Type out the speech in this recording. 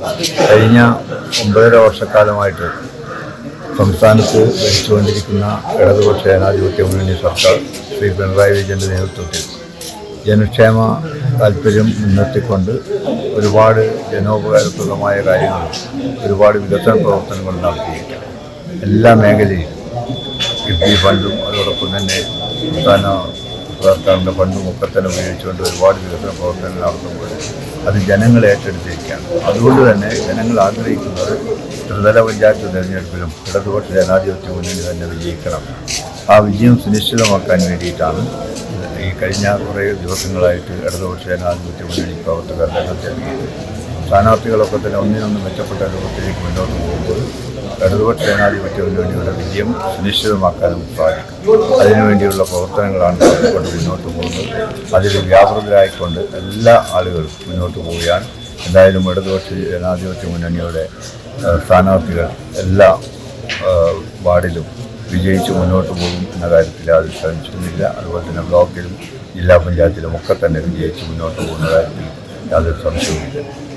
കഴിഞ്ഞ ഒമ്പതര വർഷക്കാലമായിട്ട് സംസ്ഥാനത്ത് ഭരിച്ചുകൊണ്ടിരിക്കുന്ന ഇടതുപക്ഷ ജനാധിപത്യ മുന്നണി സർക്കാർ ശ്രീ പിണറായി വിജയന്റെ നേതൃത്വത്തിൽ ജനക്ഷേമ താല്പര്യം മുൻനിർത്തിക്കൊണ്ട് ഒരുപാട് ജനോപകാരപ്രദമായ കാര്യങ്ങൾ ഒരുപാട് വികസന പ്രവർത്തനങ്ങൾ നടത്തി എല്ലാ മേഖലയിലും കിഫ്ബി ഫണ്ടും അതോടൊപ്പം തന്നെ സംസ്ഥാന സർക്കാരിന്റെ ഫണ്ടും ഒക്കെ ഉപയോഗിച്ചുകൊണ്ട് ഒരുപാട് വികസന പ്രവർത്തനങ്ങൾ നടത്തുമ്പോൾ അത് ജനങ്ങൾ ഏറ്റെടുത്തിരിക്കുകയാണ്. അതുകൊണ്ട് തന്നെ ജനങ്ങൾ ആഗ്രഹിക്കുന്നത് ത്രിതല പഞ്ചായത്ത് തിരഞ്ഞെടുപ്പിലും ഇടതുപക്ഷ ജനാധിപത്യ മുന്നണി തന്നെ വിജയിക്കണം. ആ വിജയം സുനിശ്ചിതമാക്കാൻ വേണ്ടിയിട്ടാണ് ഈ കഴിഞ്ഞ കുറേ ദിവസങ്ങളായിട്ട് ഇടതുപക്ഷ ജനാധിപത്യ മുന്നണി പ്രവർത്തകർ രംഗത്തിറങ്ങിയത് സ്ഥാനാർത്ഥികളൊക്കെ തന്നെ ഒന്നിനൊന്ന് മെച്ചപ്പെട്ട രൂപത്തിലേക്ക് മുന്നോട്ട് പോകുമ്പോൾ ഇടതുപക്ഷ ജനാധിപത്യ മുന്നണിയുടെ വിജയം സുനിശ്ചിതമാക്കാനും സാധിക്കും. അതിനുവേണ്ടിയുള്ള പ്രവർത്തനങ്ങളാണ് കൊണ്ട് മുന്നോട്ട് പോകുന്നത്. അതിൽ വ്യാപൃതരായിക്കൊണ്ട് എല്ലാ ആളുകളും മുന്നോട്ട് പോവുകയാണ്. എന്തായാലും ഇടതുപക്ഷ ജനാധിപത്യ മുന്നണിയുടെ സ്ഥാനാർത്ഥികൾ എല്ലാ വാർഡിലും വിജയിച്ച് മുന്നോട്ട് പോകും എന്ന കാര്യത്തിൽ അത് ശ്രമിച്ചിരുന്നില്ല അതുപോലെ തന്നെ ബ്ലോക്കിലും ജില്ലാ പഞ്ചായത്തിലും ഒക്കെ തന്നെ വിജയിച്ച് മുന്നോട്ട് പോകുന്ന കാര്യത്തിൽ യാതൊരു സംശയവുമില്ല.